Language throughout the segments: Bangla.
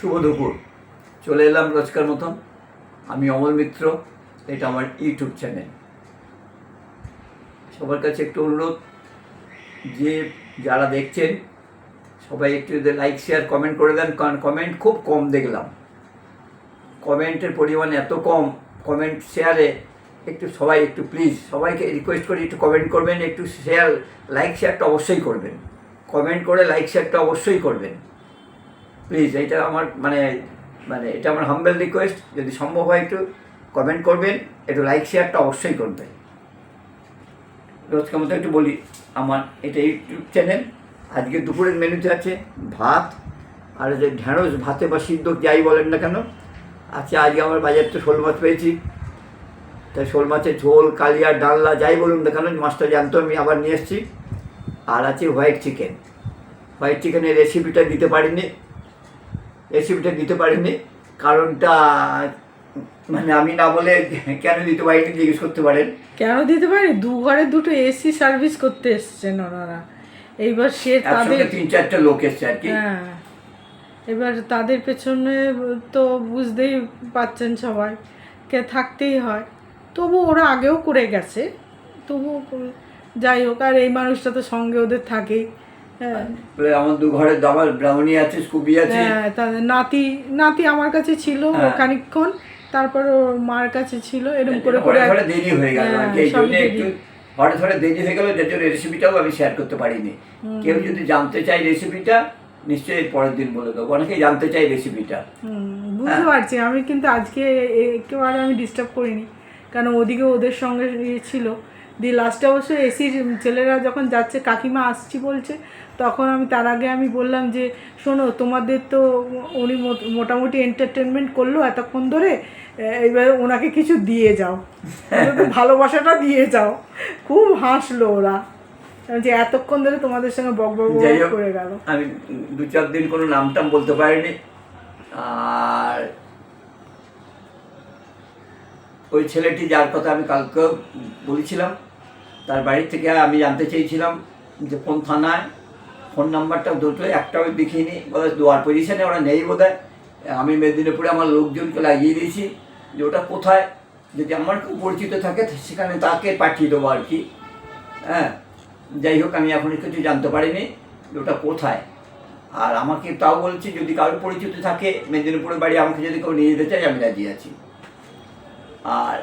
শুভ দুপুর। চলে এলাম রোজকার মতন। আমি অমল মিত্র, এটা আমার ইউটিউব চ্যানেল। সবার কাছে একটু অনুরোধ, যে যারা দেখছেন, সবাই একটু যদি লাইক শেয়ার কমেন্ট করে দেন, কারণ কমেন্ট খুব কম দেখলাম। কমেন্টের পরিমাণ এত কম কমেন্ট শেয়ারে একটু সবাই একটু প্লিজ সবাইকে রিকোয়েস্ট করি একটু কমেন্ট করবেন, একটু শেয়ার লাইক শেয়ারটা অবশ্যই করবেন। কমেন্ট করে লাইক শেয়ারটা অবশ্যই করবেন। প্লিজ এটা আমার মানে মানে এটা আমার হাম্বেল রিকোয়েস্ট যদি সম্ভব হয় একটু কমেন্ট করবেন, একটু লাইক শেয়ারটা অবশ্যই করবেন। রোজকার মতো একটু বলি, আমার এটা ইউটিউব চ্যানেল আজকে দুপুরের মেনুতে আছে ভাত, আর যে ঢ্যাঁড়স ভাতে বা সিদ্ধ, যাই বলেন না কেন আচ্ছা আজকে আমার বাজার তো শোল মাছ পেয়েছি। তাই শোল মাছের ঝোল, কালিয়া, ডালনা, যাই বলুন না কেন, মাছটা জানতো আমি, আবার নিয়ে এসেছি। আর আছে হোয়াইট চিকেন হোয়াইট চিকেনের রেসিপিটা দিতে পারিনি। রেসিপিটা দিতে পারিনি। কারণটা মানে আমি না বলে কেন দিতে পারিনি জিজ্ঞেস করতে পারেন। কেন দিতে পারি দু ঘরে দুটো এসি সার্ভিস করতে এসছেন ওনারা। এইবার সে তাদের তিন চারটে লোক এসছে আর কি। হ্যাঁ। এবার তাদের পেছনে তো বুঝতেই পাচ্ছেন সবাই কে থাকতেই হয়। তবু ওরা আগেও করে গেছে। তবু যাই হোক আর এই মানুষটা তো সঙ্গে ওদের থাকেই। আমার দু ঘরে আমার ব্রাউনি আছে স্কুবি আছে হ্যাঁ নাতি নাতি আমার কাছে ছিল হ্যাঁ। খানিকক্ষণ তারপর ওর মার কাছে ছিল এরকম করে করে দেরি হয়ে গেল। এই হ্যাঁ, জন্য একটু হঠাৎ হঠাৎ দেরি হয়ে গেল রেসিপিটাও আমি শেয়ার করতে পারিনি। কেউ যদি জানতে চায় রেসিপিটা নিশ্চয়ই পরের দিন বলে দেবো। অনেকেই জানতে চাই রেসিপিটা বুঝতে পারছি। আমি কিন্তু আজকে একেবারে আমি ডিস্টার্ব করিনি। কারণ ওদিকে ওদের সঙ্গে ইয়ে ছিল। দিয়ে লাস্টে অবশ্য এসির ছেলেরা যখন যাচ্ছে কাকিমা আসছি বলছে তখন আমি তার আগে আমি বললাম যে শোনো তোমাদের তো উনি মোট- মোটামুটি এন্টারটেনমেন্ট করল এতক্ষণ ধরে এবার ওনাকে কিছু দিয়ে যাও। ভালোবাসাটা দিয়ে যাও। খুব হাসলো ওরা। যে এতক্ষণ ধরে তোমাদের সঙ্গে বক বক বক করে গেল। আমি দু চার দিন কোনো নাম টাম বলতে পারিনি। আর ওই ছেলেটি যার কথা আমি কালকে বলেছিলাম তার বাড়ি থেকে আমি জানতে চেয়েছিলাম যে কোন থানায়, ফোন নাম্বারটা দুটো একটাও দেখিনি বলে দোয়ার পজিশনে ওরা নেই বোধ আমি মেদিনীপুরে আমার লোকজনকে লাগিয়ে দিয়েছি যে ওটা কোথায়। যদি আমার কেউ পরিচিত থাকে, সেখানে তাকে পাঠিয়ে দেবো আর কি। হ্যাঁ যাই হোক, আমি এখন কিছু জানতে পারিনি যে ওটা কোথায়। আর আমাকে তাও বলছি, যদি কারোর পরিচিত থাকে, মেদিনীপুরের বাড়ি আমাকে যদি কেউ নিয়ে যেতে চাই আমি রাজি আছি। আর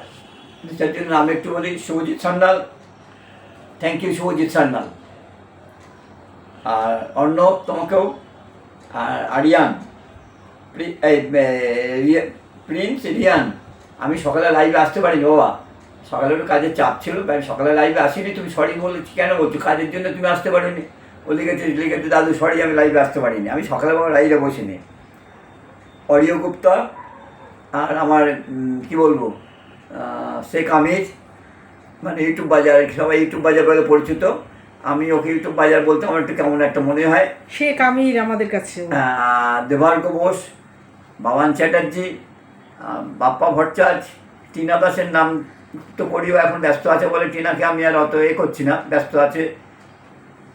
যার জন্য আমি একটু বলি, শুভজিৎ সান্যাল থ্যাংক ইউ শুভজিৎ সান্যাল আর অর্ণব তোমাকেও, আর আরিয়ান প্রিন্স রিয়ান, আমি সকালে লাইভে আসতে পারিনি, বাবা। সকালে একটু কাজের চাপ ছিল আমি সকালে লাইভে আসিনি। তুমি সরি বলে, কেন বলছো? কাজের জন্য তুমি আসতে পারোনি। ও লিখেছে লিখেছে দাদু সরি আমি লাইভে আসতে পারিনি। আমি সকালে বাবা লাইভে বসিনি। অরিয় গুপ্তা আর আমার কি বলব? শেখ আমির মানে ইউটিউব বাজার সবাই ইউটিউব বাজার বলে পরিচিত। আমি ওকে ইউটিউব বাজার বলতে আমার একটু কেমন একটা মনে হয়। শেখ আমির আমাদের কাছে। দেবার্গ বোস বাবান চ্যাটার্জি বাপ্পা ভট্টাচার্য টিনা দাসের নাম তো করিও এখন ব্যস্ত আছে বলে টিনাকে আমি আর অত এ করছি না ব্যস্ত আছে।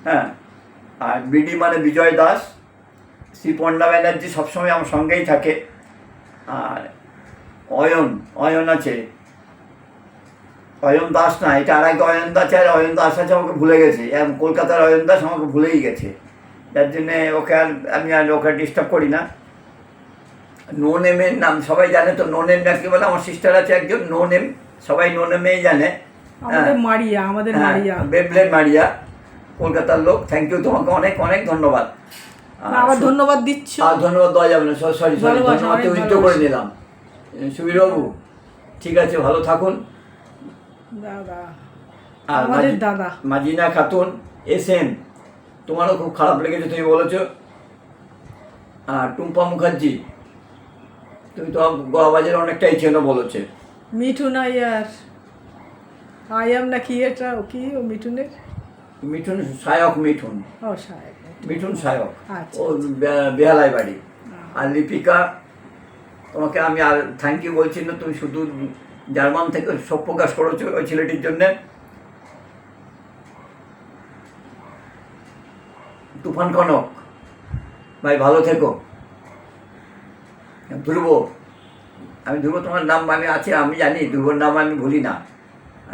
হ্যাঁ আর বিডি মানে বিজয় দাস শ্রী পণ্ডা ব্যানার্জি সবসময় আমার সঙ্গেই থাকে। আর অয়ন অয়ন আছে অয়ন দাস না এটা আর একটা অয়ন দাস আর অয়ন দাস আছে আমাকে ভুলে গেছে। কলকাতার অয়ন দাস আমাকে ভুলেই গেছে। যার জন্যে ওকে আর আমি আর ওকে ডিস্টার্ব করি না। নো নেমের নাম সবাই জানে তো নো নেম নাকি বলে? আমার সিস্টার আছে একজন নো নেম সবাই নো নেমেই জানে। আমাদের মারিয়া আমাদের হ্যাঁ, মারিয়া। বেবলেন মারিয়া কলকাতার লোক। থ্যাংক ইউ তোমাকে অনেক অনেক ধন্যবাদ। আবার ধন্যবাদ দিচ্ছ? আর ধন্যবাদ দেওয়া যাবে না। সরি সরি ধন্যবাদ করে। নিলাম। সুবীরবাবু ঠিক আছে ভালো থাকুন। দাদা। আমাদের দাদা। মাজিনা খাতুন এস এম তোমারও খুব খারাপ লেগেছে তুমি বলেছ। আর টুম্পা মুখার্জি তুমি তো গোয়াবাজারে অনেকটাই চেনো বলেছে। মিঠুন আয়ার আয়াম না কি এটা ও কি ও মিঠুনের? মিঠুন সায়ক মিঠুন। ও মিঠুন। সায়ক। আচ্ছা, ও বে- বেহালায় বাড়ি। আর লিপিকা তোমাকে আমি আর থ্যাংক ইউ বলছি না তুমি শুধু জার্মান থেকে শোক প্রকাশ করেছ ওই ছেলেটির জন্যে। তুফান কনক ভাই ভালো থেকো। ধ্রুব আমি ধ্রুব তোমার নাম আমি আছে আমি জানি ধ্রুবর নাম আমি ভুলি না।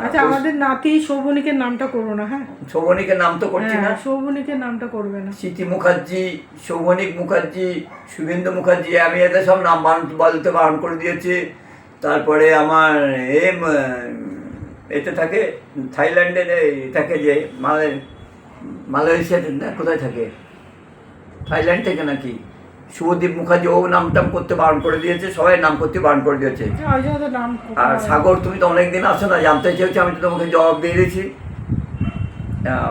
আচ্ছা আমাদের নাতি সৌবনিকের নামটা করো না হ্যাঁ? সৌবনিকের নাম তো করছি না। হ্যাঁ নামটা করবে না। স্মৃতি মুখার্জি সৌমনিক মুখার্জি শুভেন্দু মুখার্জি আমি এদের সব নাম বলতে বারণ করে দিয়েছি। তারপরে আমার এম এতে থাকে থাইল্যান্ডের এই থাকে যে মালয় মালয়েশিয়াতে না কোথায় থাকে? থাইল্যান্ড থেকে নাকি? শুভদীপ মুখার্জি ও নাম টাম করতে বারণ করে দিয়েছে সবাই নাম করতে বারণ করে দিয়েছে। করতে আর সাগর তুমি তো অনেকদিন আসো না জানতে চেয়েছো আমি তো তোমাকে জবাব দিয়ে দিয়েছি। আহ,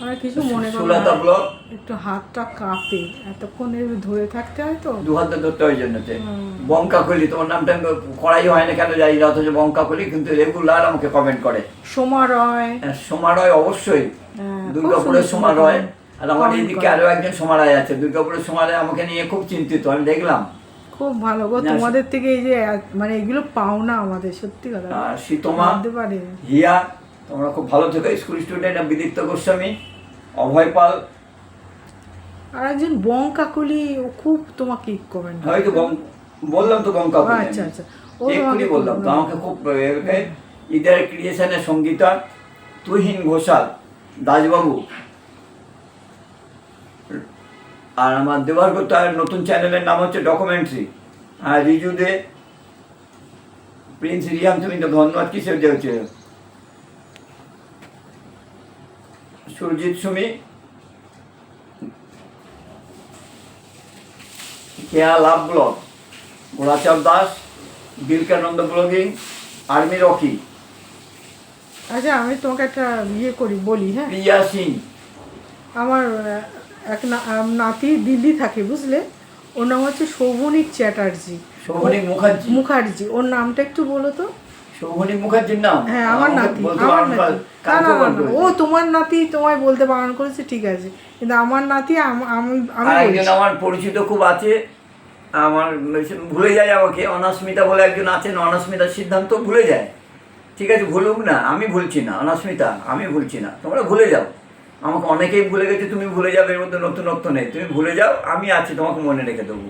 আমার কিছু মনে সুলতা ব্লক। একটু হাতটা কাঁপে। এতক্ষণ ধরে থাকতে হয় তো? দু হাতে ধরতে হয়। বঙ্কাকলি তোমার নামটা করাই হয় না কেন যাই না অথচ বঙ্কাকলি কিন্তু রেগুলার আমাকে কমেন্ট করে। সোমা রয় হ্যাঁ, সোমারয় অবশ্যই। হ্যাঁ, দুর্গাপুরের সোমারয়। আর আমার এদিকে। আরও একজন সোমারায় আছে। দুর্গাপুরের সোমারায় আমাকে নিয়ে খুব চিন্তিত আমি দেখলাম। খুব ভালো। গো তোমাদের থেকে এই যে মানে এগুলো পাও না আমাদের সত্যি কথা। আর শীতমা হিয়া তোমরা খুব ভালো থেকো। School student Biditya Goswami Abhay Pal. আর একজন বং কাকুলি ও খুব তোমাকে কমেন্ট হয়তো বং- বললাম তো বঙ্কাকলি আমি। আচ্ছা, আচ্ছা। এক্ষুনি বললাম তো আমাকে খুব ক্রিয়েশনের সঙ্গীতা তুহিন ঘোষাল দাসবাবু। আর আমার দেবার্গ তার নতুন চ্যানেলের নাম হচ্ছে ডকুমেন্টারি আর রিজু দে প্রিন্স রিয়াম তুমি তো ধন্যবাদ কিসের যে হচ্ছে সুরজিৎ সুমি কেয়া লাভ ব্লগ গোলাচাঁদ দাস বিলকানন্দ ব্লগিং আর্মি রকি। আচ্ছা আমি তোমাকে একটা ইয়ে করি বলি হ্যাঁ? প্রিয়া সিং। আমার এক না- নাতি দিল্লি থাকে বুঝলে? ওর নাম হচ্ছে শোভনিক চ্যাটার্জি। শোভনিক মুখার্জি। মুখার্জি। ওর নামটা একটু বলো তো। মুখার্জির নাম? হ্যাঁ আমার নাতি আমার? ও তোমার নাতি তোমায় বলতে বারণ করেছে ঠিক আছে। কিন্তু আমার নাতি আমি আমি একজন আমার পরিচিত খুব আছে। আমার ভুলে যায় আমাকে। অনাস্মিতা বলে একজন আছেন অনাস্মিতার সিদ্ধান্ত ভুলে যায়। ঠিক আছে ভুলুক না আমি ভুলছি না অনাস্মিতা আমি ভুলছি না। তোমরা ভুলে যাও। আমাকে অনেকেই ভুলে গেছে তুমি ভুলে যাবে এর মধ্যে নতুনত্ব নেই। তুমি ভুলে যাও আমি আছি তোমাকে মনে রেখে দেবো।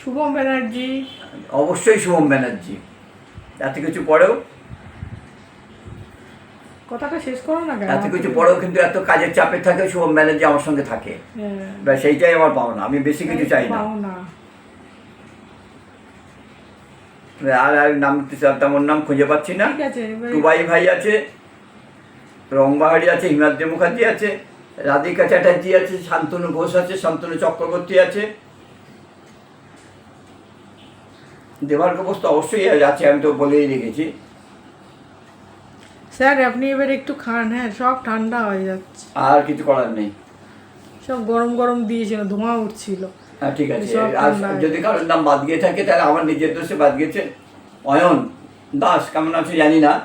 শুভম ব্যানার্জি। অবশ্যই শুভম ব্যানার্জি। এত কিছু পরেও কথাটা শেষ করো না এত কিছু পরেও কিন্তু এত কাজের চাপে থাকে শুভম ব্যানার্জি আমার সঙ্গে থাকে। হ্যাঁ, সেইটাই আমার পাওনা আমি বেশি কিছু চাই না। আর আর নাম তেমন নাম খুঁজে পাচ্ছি না। টুবাই ভাই আছে রংবাহারি আছে হিমাদ্রি মুখার্জি আছে রাধিকা চ্যাটার্জি আছে শান্তনু ঘোষ আছে শান্তনু চক্রবর্তী আছে। তো অবশ্যই আছে আমি তো বলেই রেখেছি। স্যার আপনি এবার একটু খান হ্যাঁ সব ঠান্ডা হয়ে যাচ্ছে। আর কিছু করার নেই। সব গরম গরম দিয়েছিল ধোঁয়া উঠছিল। হ্যাঁ ঠিক আছে। আর যদি কারোর নাম বাদ গিয়ে থাকে তাহলে আমার নিজের দোষে বাদ গেছে অয়ন দাস কেমন আছে জানি না।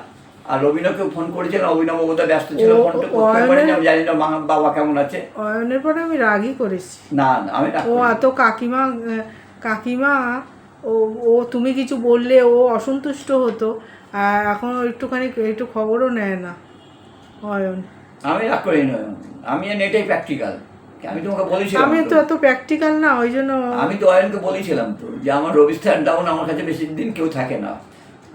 আর রবীন্দ্রকেও ফোন করেছিলাম অভিনব বোধহয় ব্যস্ত ছিল ফোনটা করতে পারিনি আমি জানি না মা- বাবা কেমন আছে। অয়নের পরে আমি রাগই করেছি। না না, আমি ও এত কাকিমা কাকিমা ও ও তুমি কিছু বললে ও অসন্তুষ্ট হতো আর এখন একটুখানি একটু খবরও নেয় না অয়ন। আমি রাগ করি না আমি নেটাই প্র্যাকটিক্যাল আমি তোমাকে বলেছিলাম আমি তো। এত প্র্যাকটিক্যাল না ওই জন্য আমি তো অয়নকে বলেছিলাম তো যে আমার রবি স্ট্যান্ড ডাউন আমার কাছে বেশি দিন কেউ থাকে না।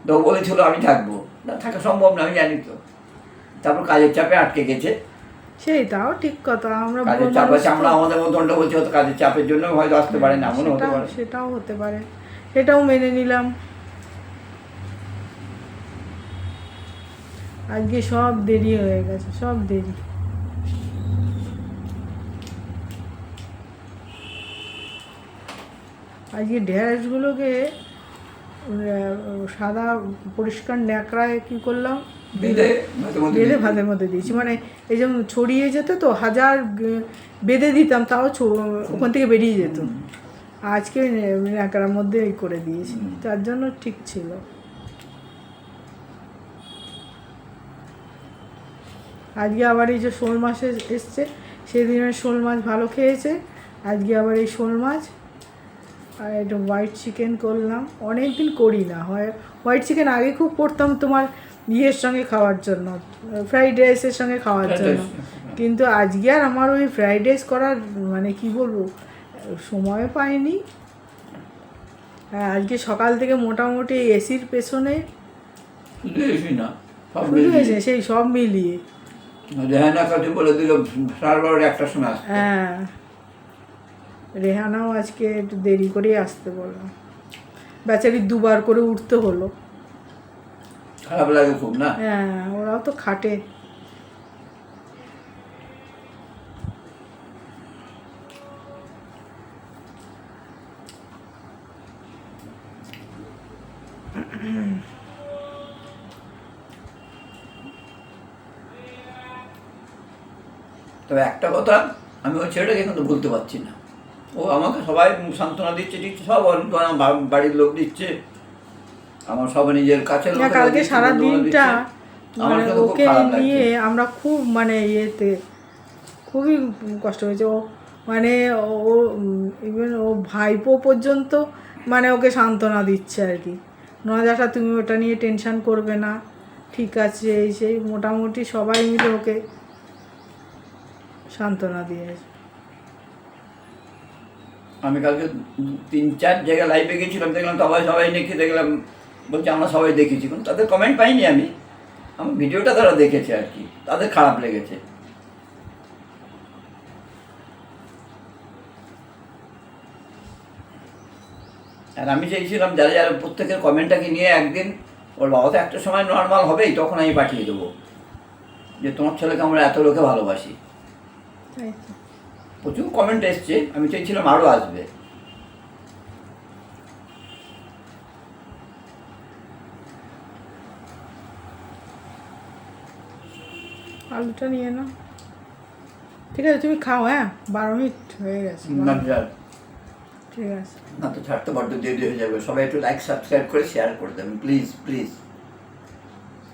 তো বলেছিল আমি থাকব। না থাকা সম্ভব না আমি জানি তো। তারপর কাজের চাপে আটকে গেছে। সেই তাও ঠিক কথা আমরা কাজের চাপ আমরা আমাদের মতনটা বলছি হয়তো কাজের চাপের জন্য হয়তো আসতে পারে না এমনও হতে পারে। সেটাও হতে পারে। সেটাও মেনে নিলাম। আজকে সব দেরি হয়ে গেছে সব দেরি। আজকে ঢ্যাঁড়সগুলোকে সাদা পরিষ্কার ন্যাকড়ায় কি করলাম? বেঁধে ভাতের মধ্যে দিয়েছি। মানে এই যেমন ছড়িয়ে যেত তো হাজার বেঁধে দিতাম তাও ওখান থেকে বেরিয়ে যেত। আজকে ন্যাকড়ার মধ্যে এই করে দিয়েছি। তার জন্য ঠিক ছিল। আজকে আবার এই যে শোল মাছ এস- এসছে সেদিন শোল মাছ ভালো খেয়েছে। আজকে আবার এই শোল মাছ আর একটু হোয়াইট চিকেন করলাম। অনেক দিন করি না হয় হোয়াইট চিকেন আগে খুব করতাম তোমার ইয়ের সঙ্গে খাওয়ার জন্য ফ্রাইড রাইসের সঙ্গে খাওয়ার জন্য। কিন্তু আজকে আর আমার ওই ফ্রাইড রাইস করার মানে কি বলব সময় পাইনি। হ্যাঁ আজকে সকাল থেকে মোটামুটি এসির পেছনে না সেই সব মিলিয়ে। রেহানা বলে দিল সাড়ে বারোটা একটা সময় আসতে। হ্যাঁ। রেহানাও আজকে একটু দেরি করেই আসতে বললাম বেচারি দুবার করে উঠতে হলো। খারাপ লাগে খুব না? হ্যাঁ ওরাও তো খাটে। তবে একটা কথা আমি ওই ছেলেটাকে কিন্তু বলতে পারছি না। ও আমাকে সবাই সান্ত্বনা দিচ্ছে দিচ্ছে সব বাড়ির লোক দিচ্ছে। আমার সব নিজের কাছে কালকে সারা দিনটা মানে ওকে নিয়ে আমরা খুব মানে ইয়েতে খুবই কষ্ট হয়েছে। ও মানে ও ইভেন ও ভাইপো পর্যন্ত মানে ওকে সান্ত্বনা দিচ্ছে আর কি। নজাটা তুমি ওটা নিয়ে টেনশন করবে না। ঠিক আছে এই সেই মোটামুটি সবাই মিলে ওকে সান্ত্বনা দিয়েছে। আমি কালকে তিন চার জায়গায় লাইভে গেছিলাম, দেখলাম সবাই সবাই নাকি দেখলাম বলছে আমরা সবাই দেখেছি। কিন্তু তাদের কমেন্ট পাইনি আমি। আমার ভিডিওটা তারা দেখেছে আর কি। তাদের খারাপ লেগেছে। আর আমি চাইছিলাম যারা যারা প্রত্যেকের কমেন্টটাকে নিয়ে একদিন, ওর বাবা তো একটা সময় নর্মাল হবেই, তখন আমি পাঠিয়ে দেবো। যে তোমার ছেলেকে আমরা এত লোকে ভালোবাসি। প্রচুর কমেন্ট এসছে আমি চাইছিলাম আরও আসবে। আলুটা নিয়ে নাও। ঠিক আছে তুমি খাও হ্যাঁ? বারো মিনিট হয়ে গেছে ঠিক আছে। না তো ছাড়তে বড্ড দেরি হয়ে যাবে। সবাই একটু লাইক সাবস্ক্রাইব করে শেয়ার করে দেবেন প্লিজ প্লিজ